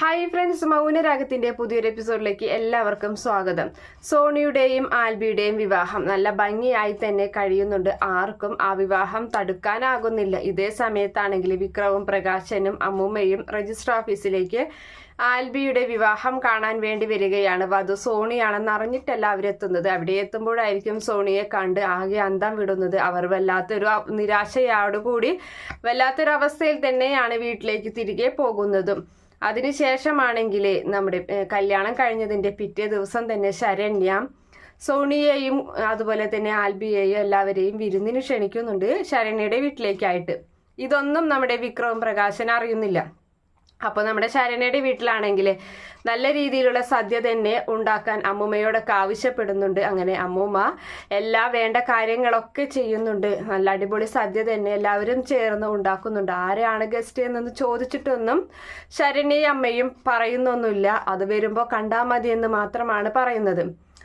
Hi friends മൗനരാഗത്തിന്റെ പുതിയൊരു എപ്പിസോഡിലേക്ക് എല്ലാവർക്കും സ്വാഗതം. സോണിയുടെയും ആൽബിയുടെയും വിവാഹം നല്ല ഭംഗിയായി തന്നെ കഴിയുന്നുണ്ട്. ആർക്കും ആ വിവാഹം തടുക്കാനാകുന്നില്ല. ഇതേ സമയത്താണെങ്കിൽ വിക്രവും പ്രകാശനും അമ്മൂമ്മയും രജിസ്റ്റർ ഓഫീസിലേക്ക് ആൽബിയുടെ വിവാഹം കാണാൻ വേണ്ടി വരികയാണ്. വധു സോണിയാണെന്ന് അറിഞ്ഞിട്ടല്ല അവരെത്തുന്നത്. അവിടെ എത്തുമ്പോഴായിരിക്കും സോണിയെ കണ്ട് ആകെ അന്തം വിടുന്നത്. അവർ വല്ലാത്തൊരു നിരാശയോടുകൂടി വല്ലാത്തൊരു അവസ്ഥയിൽ തന്നെയാണ് വീട്ടിലേക്ക് തിരികെ പോകുന്നതും. അതിനുശേഷമാണെങ്കിൽ നമ്മുടെ കല്യാണം കഴിഞ്ഞതിന്റെ പിറ്റേ ദിവസം തന്നെ ശരണ്യ സോണിയെയും അതുപോലെ തന്നെ ആൽബിയെയും എല്ലാവരെയും വിരുന്നിന് ക്ഷണിക്കുന്നുണ്ട് ശരണ്യയുടെ വീട്ടിലേക്കായിട്ട്. ഇതൊന്നും നമ്മുടെ വിക്രവും പ്രകാശൻ അറിയുന്നില്ല. അപ്പോൾ നമ്മുടെ ശരണയുടെ വീട്ടിലാണെങ്കിൽ നല്ല രീതിയിലുള്ള സദ്യ തന്നെ ഉണ്ടാക്കാൻ അമ്മൂമ്മയോടൊക്കെ ആവശ്യപ്പെടുന്നുണ്ട്. അങ്ങനെ അമ്മൂമ്മ എല്ലാ വേണ്ട കാര്യങ്ങളൊക്കെ ചെയ്യുന്നുണ്ട്. നല്ല അടിപൊളി സദ്യ തന്നെ എല്ലാവരും ചേർന്ന് ഉണ്ടാക്കുന്നുണ്ട്. ആരെയാണ് ഗസ്റ്റ് എന്നൊന്ന് ചോദിച്ചിട്ടൊന്നും ശരണ്യയും അമ്മയും പറയുന്നൊന്നുമില്ല. അത് വരുമ്പോൾ കണ്ടാൽ മതി എന്ന് മാത്രമാണ് പറയുന്നത്.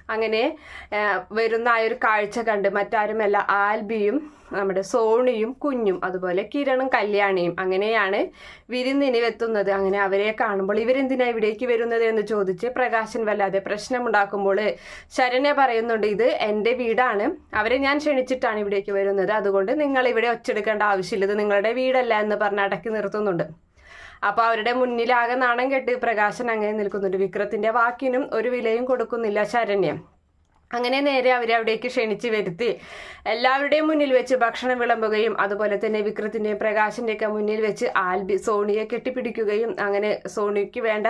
അങ്ങനെ വരുന്ന ആ ഒരു കാഴ്ച കണ്ട് മറ്റാരുമല്ല ആൽബിയും നമ്മുടെ സോണിയും കുഞ്ഞും അതുപോലെ കിരണും കല്യാണിയും അങ്ങനെയാണ് വിരുന്നിനി വെത്തുന്നത് അങ്ങനെ അവരെ കാണുമ്പോൾ ഇവരെന്തിനാ ഇവിടേക്ക് വരുന്നത് എന്ന് ചോദിച്ച് പ്രകാശൻ വല്ലാതെ പ്രശ്നമുണ്ടാക്കുമ്പോൾ ശരണ്യ പറയുന്നുണ്ട് ഇത് എന്റെ വീടാണ്. അവരെ ഞാൻ ക്ഷണിച്ചിട്ടാണ് ഇവിടേക്ക് വരുന്നത്. അതുകൊണ്ട് നിങ്ങൾ ഇവിടെ ഒച്ചെടുക്കേണ്ട ആവശ്യമില്ല. ഇത് നിങ്ങളുടെ വീടല്ല എന്ന് പറഞ്ഞ് അടക്കി നിർത്തുന്നുണ്ട്. അപ്പൊ അവരുടെ മുന്നിലാകെ നാണം കെട്ട് പ്രകാശൻ അങ്ങനെ നിൽക്കുന്നുണ്ട് വിക്രത്തിന്റെ വാക്കിനും ഒരു വിലയും കൊടുക്കുന്നില്ല ശരണ്യം. അങ്ങനെ നേരെ അവരെ അവിടേക്ക് ക്ഷണിച്ച് വരുത്തി. എല്ലാവരുടെയും മുന്നിൽ വെച്ച് ഭക്ഷണം വിളമ്പുകയും അതുപോലെ തന്നെ വിക്രത്തിന്റെയും പ്രകാശിന്റെയൊക്കെ മുന്നിൽ വെച്ച് ആൽബി സോണിയെ കെട്ടിപ്പിടിക്കുകയും അങ്ങനെ സോണിക്ക് വേണ്ട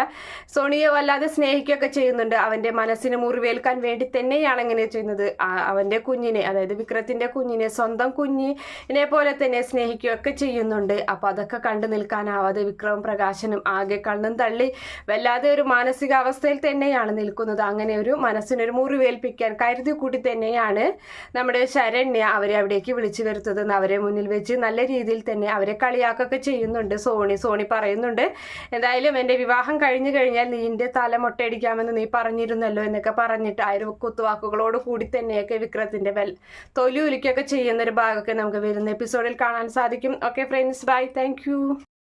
സോണിയെ വല്ലാതെ സ്നേഹിക്കുകയൊക്കെ ചെയ്യുന്നുണ്ട്. അവന്റെ മനസ്സിന് മുറിവേൽക്കാൻ വേണ്ടി തന്നെയാണ് അങ്ങനെ ചെയ്യുന്നത്. അവന്റെ കുഞ്ഞിനെ അതായത് വിക്രത്തിന്റെ കുഞ്ഞിനെ സ്വന്തം കുഞ്ഞിനെ പോലെ തന്നെ സ്നേഹിക്കുകയൊക്കെ ചെയ്യുന്നുണ്ട്. അപ്പോൾ അതൊക്കെ കണ്ടു നിൽക്കാനാവാതെ വിക്രവും പ്രകാശനും ആകെ കണ്ണും തള്ളി വല്ലാതെ ഒരു മാനസികാവസ്ഥയിൽ തന്നെയാണ് നിൽക്കുന്നത്. അങ്ങനെ ഒരു മനസ്സിനൊരു മുറിവേൽപ്പിക്കാൻ സഹായിക്കാൻ കരുതി കൂട്ടി തന്നെയാണ് നമ്മുടെ ശരണ്യ അവരെ അവിടേക്ക് വിളിച്ചു വരുത്തത് അവരെ മുന്നിൽ വെച്ച് നല്ല രീതിയിൽ തന്നെ അവരെ കളിയാക്കൊക്കെ ചെയ്യുന്നുണ്ട്. സോണി സോണി പറയുന്നുണ്ട് എന്തായാലും എന്റെ വിവാഹം കഴിഞ്ഞു കഴിഞ്ഞാൽ നീന്റെ തല മൊട്ടയടിക്കാമെന്ന് നീ പറഞ്ഞിരുന്നല്ലോ എന്നൊക്കെ പറഞ്ഞിട്ട് ആ ഒരു കുത്തുവാക്കുകളോട് കൂടി തന്നെയൊക്കെ വിക്രത്തിന്റെ വെൽ തൊലി ഉലിക്കൊക്കെ ചെയ്യുന്ന ഒരു ഭാഗമൊക്കെ നമുക്ക് വരുന്ന എപ്പിസോഡിൽ കാണാൻ സാധിക്കും. Okay friends bye thank